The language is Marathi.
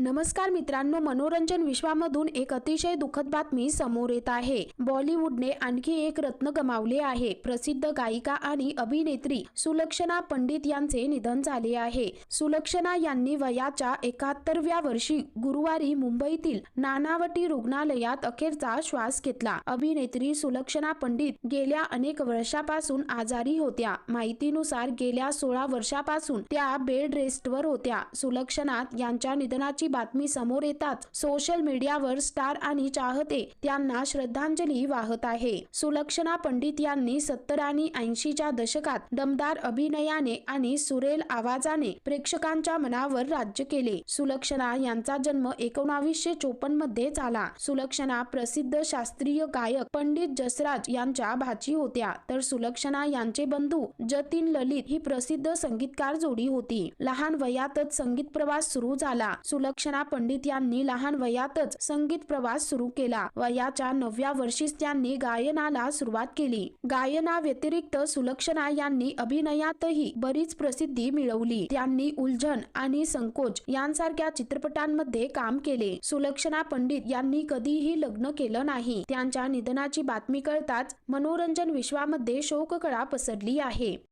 नमस्कार मित्रांनो मनोरंजन विश्वामधून एक अतिशय दुःखद बातमी समोर येत आहे. बॉलिवूडने आणखी एक रत्न गमावले आहे. प्रसिद्ध गायिका आणि अभिनेत्री सुलक्षणा पंडित यांचे निधन झाले आहे. सुलक्षणा यांनी वयाच्या एकाहत्तरव्या वर्षी गुरुवारी मुंबईतील नानावटी रुग्णालयात अखेरचा श्वास घेतला. अभिनेत्री सुलक्षणा पंडित गेल्या अनेक वर्षापासून आजारी होत्या. माहितीनुसार गेल्या सोळा वर्षापासून त्या बेड रेस्टवर होत्या. सुलक्षणा यांच्या निधनाची बातमी समोर येताच सोशल मीडियावर स्टार आणि चाहते त्यांना श्रद्धांजली वाहत आहे. सुलक्षणा पंडित यांनी सत्तर आणि ऐंशीच्या दशकात दमदार अभिनयाने आणि सुरेल आवाजाने प्रेक्षकांच्या मनावर राज्य केले. सुलक्षणा यांचा जन्म एकोणावीसशे चोपन्नमध्ये झाला. सुलक्षणा प्रसिद्ध शास्त्रीय गायक पंडित जसराज यांच्या भाची होत्या. तर सुलक्षणा यांचे बंधू जतीन ललित ही प्रसिद्ध संगीतकार जोडी होती. लहान वयातच संगीत प्रवास सुरू झाला. सुलक्षणा पंडित यांनी लहान वयातच संगीत प्रवास सुरू केला. वयाच्या नवव्या वर्षीच त्यांनी गायनाला सुरुवात केली. गायना व्यतिरिक्त सुलक्षणा यांनी अभिनयातही बरीच प्रसिद्धी मिळवली. त्यांनी उलझन आणि संकोच यांसारख्या चित्रपटांमध्ये काम केले. सुलक्षणा पंडित यांनी कधीही लग्न केलं नाही. त्यांच्या निधनाची बातमी कळताच मनोरंजन विश्वामध्ये शोककळा पसरली आहे.